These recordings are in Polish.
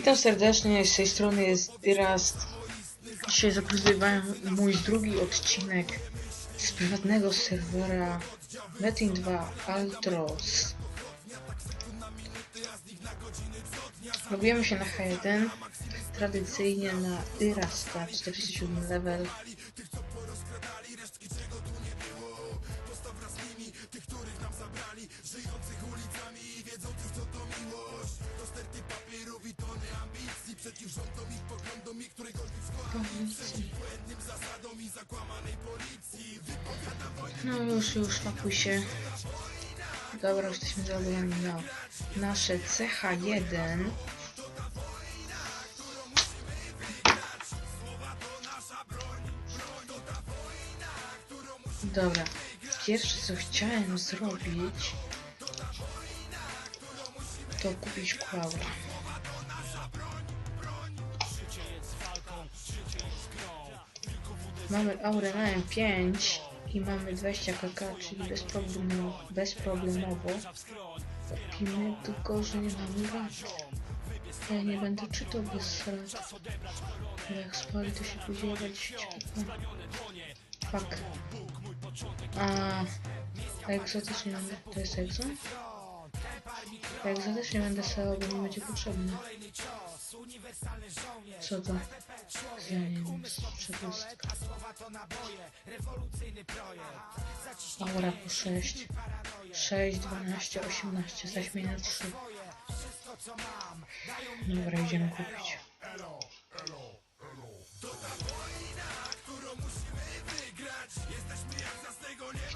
Witam serdecznie, z tej strony jest Dyrast. Dzisiaj zaprezentowałem mój drugi odcinek z prywatnego serwera Metin 2 Altros. Logujemy się na H1, tradycyjnie na Dyrasta, 47 level. No już, już, pakuj się. Dobra, już jesteśmy zalogowani na nasze CH1. Dobra, pierwsze co chciałem zrobić to kupić klaura. Mamy aurę na M5 i mamy 20 kk, czyli bezproblemo, bezproblemowo kupimy, tylko że nie mamy lat. Ja nie będę czytał bez lat. Jak spali to się później będzie ciekawe. Fuck. A, egzotycznie będę. To jest egzo? Egzotycznie będę sobie, bo nie będzie potrzebne. Co to? Ja nie wiem, przepustka. Aura po 6. 6, 12, 18. Zaśmy na 3. Dobra, idziemy kupić.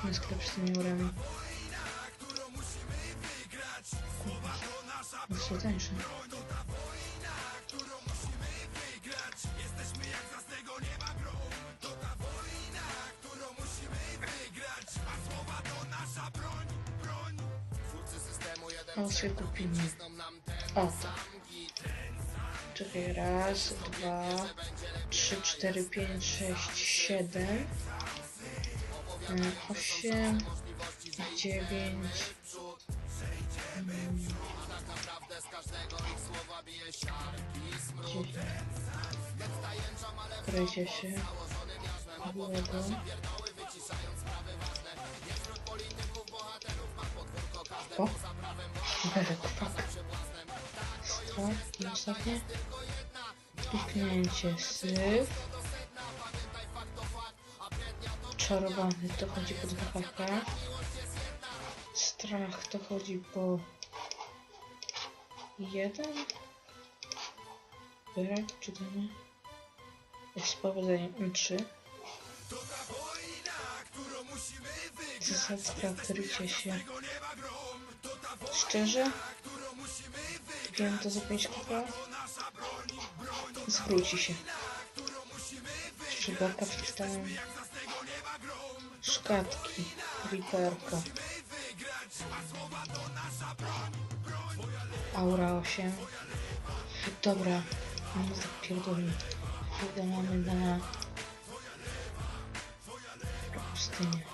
Na sklep z tymi urami. Są tańsze. Sobie kupimy. O. Czekaj, raz, dwa, trzy, cztery, pięć, sześć, siedem, mm, osiem, dziewięć, mm, dziesięć. Krejcie się. O! Berek, fuck. I ostatnie. Kliknięcie syf. Czarowany to chodzi po 2 HP. Strach to chodzi po 1. Berek, czy to nie? Z powodzeniem M3. Zasadzka, krycie się. Szczerze? Wiem to za 5 kp. Zwróci się. Szczególka przeczytałem. Szkatki. Riperka. Aura 8. Dobra. Mamy zapierdolimy. Kurde, mamy na... Pustynię.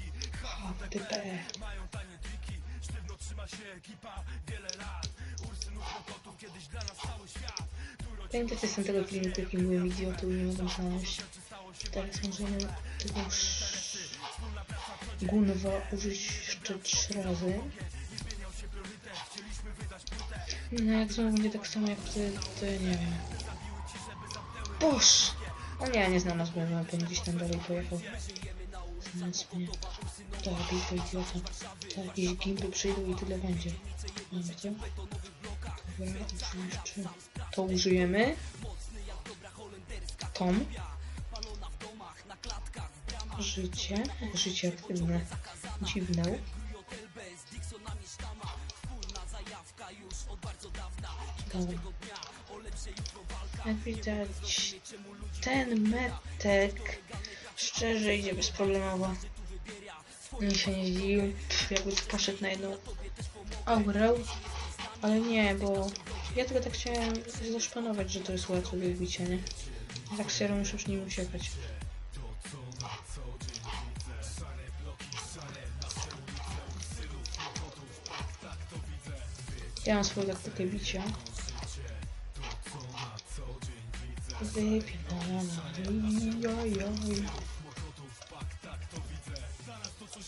HTTP. Pamiętacie z tego filmu, jaki byłem idiotą i nie mogłem znaleźć. Teraz możemy tego gunwa użyć jeszcze trzy razy. No jak znowu będzie tak samo jak wtedy, to ja nie wiem. Boż! O nie, nie znalazłem mapy, gdzieś tam dalej pojechał. Znalazł mnie. Zabij to idiota. To jakieś gimpy przyjdą i tyle będzie. Dobra, co? Dobra, to jeszcze... To użyjemy. Tom. Życie. Życie aktywne. Dziwne. Dobra. Jak widać, ten metek szczerze idzie bezproblemowo. Nie się nie zdziwił, jakby poszedł na jedną aurę, ale nie, bo ja tylko tak chciałem zaszpanować, że to jest łatwe do wybicia, nie? Tak serio muszę już nie uciekać. Ja mam swoją taktykę bicia.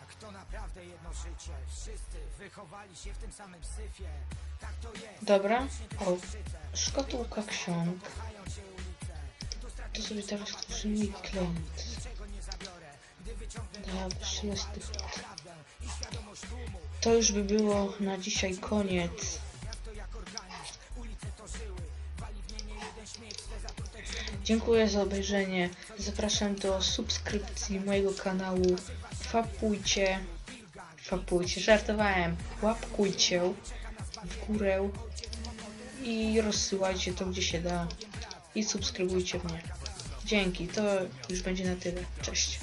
Tak, to naprawdę jedno życie. Wszyscy wychowali się w tym samym syfie. Tak to jest. Dobra. O, szkatułka ksiąg. To sobie teraz tworzy mój klient. Dobrze, jest. To już by było na dzisiaj koniec. Dziękuję za obejrzenie. Zapraszam do subskrypcji mojego kanału. Fapujcie. Fapujcie, żartowałem. Łapkujcie w górę i rozsyłajcie to gdzie się da. I subskrybujcie mnie. Dzięki, to już będzie na tyle. Cześć.